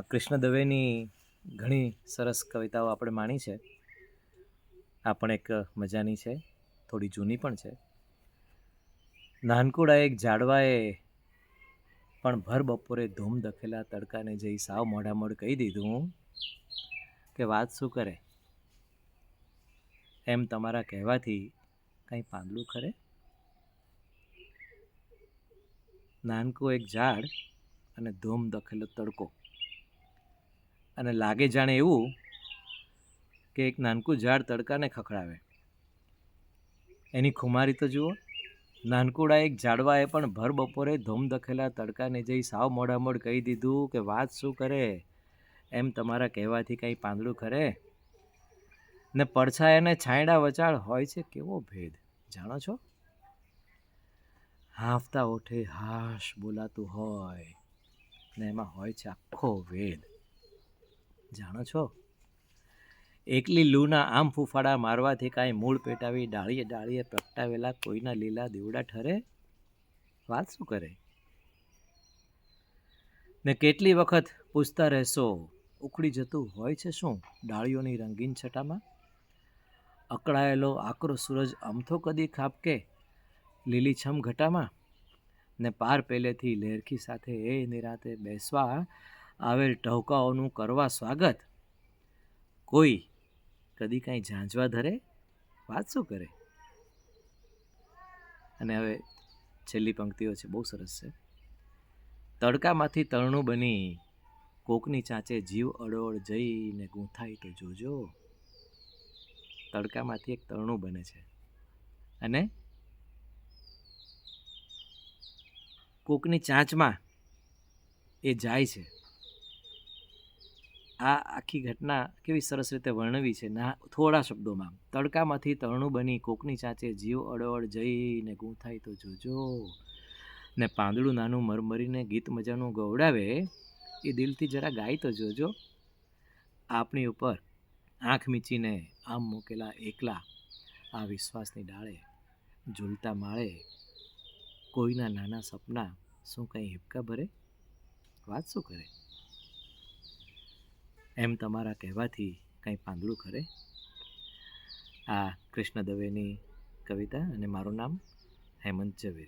કૃષ્ણ દવેની ઘણી સરસ કવિતાઓ આપણે માણી છે. આ પણ એક મજાની છે, થોડી જૂની પણ છે. નાનકુડા એક ઝાડવાએ પણ ભર બપોરે ધૂમ દખેલા તડકાને જઈ સાવ મોઢામોઢ કહી દીધું કે વાત શું કરે? એમ તમારા કહેવાથી કંઈ પાંદડું ખરે? નાનકું એક ઝાડ અને ધૂમ દખેલો તડકો અને લાગે જાણે એવું કે એક નાનકું ઝાડ તડકાને ખખડાવે. એની ખુમારી તો જુઓ, નાનકુડા એક ઝાડવાએ પણ ભર બપોરે ધૂમદખેલા તડકાને જઈ સાવ મોડામોડ કહી દીધું કે વાત શું કરે? એમ તમારા કહેવાથી કંઈ પાંદડું ખરે? ને પડછાય અને છાંયડા વચાળ, હોય છે કેવો ભેદ, જાણો છો? હાંફતા ઓઠે, હાશ બોલાતું હોય. ને એમાં હોય છે આખો વેદ. જાણો છો? એકલી લૂના આમ ફૂફાડા મારવાથી કાંઈ મૂળ પેટાવી ડાળીએ ડાળીએ પ્રગટાવેલા કોઈના લીલા દીવડા ઠરે? વાત શું કરે? ને કેટલી વખત પૂછતા રહેશો, ઉખડી જતું હોય છે શું ડાળીઓની રંગીન છટામાં? અકળાયેલો આકરો સૂરજ અમથો કદી ખાબકે લીલીછમ ઘટામાં? ને પાર પેલેથી લેરખી સાથે એ નિરાતે બેસવા આવેલ ટહુકાઓનું કરવા સ્વાગત. કોઈ કદી કાંઈ ઝાંઝવા ધરે? વાત શું કરે? અને હવે છેલ્લી પંક્તિઓ છે, બહુ સરસ છે. તડકામાંથી તરણું બની, કોકની ચાંચે જીવ અડોળ જઈને ગૂંથાય તો જોજો. તડકામાંથી એક તરણું બને છે. અને કોકની ચાંચમાં એ જાય છે. આ આખી ઘટના કેવી સરસ રીતે વર્ણવી છે ના થોડા શબ્દોમાં. તડકામાંથી તરણું બની કોકની ચાંચે જીવ અડોઅડ જઈને ગૂંથાય તો જોજો. ને પાંદડું નાનું મરમરીને ગીત મજાનું ગવડાવે, એ દિલથી જરા ગાય તો જોજો. આપણી ઉપર આંખ મીચીને આમ મૂકેલા એકલા આ વિશ્વાસની ડાળે ઝૂલતા માળે કોઈના નાના સપના શું કંઈ હિપકા ભરે? વાત શું કરે? એમ તમારા કહેવાથી કંઈ પાંદડું ખરે? આ કૃષ્ણ દવેની કવિતા અને મારું નામ હેમંત ઝવેરી.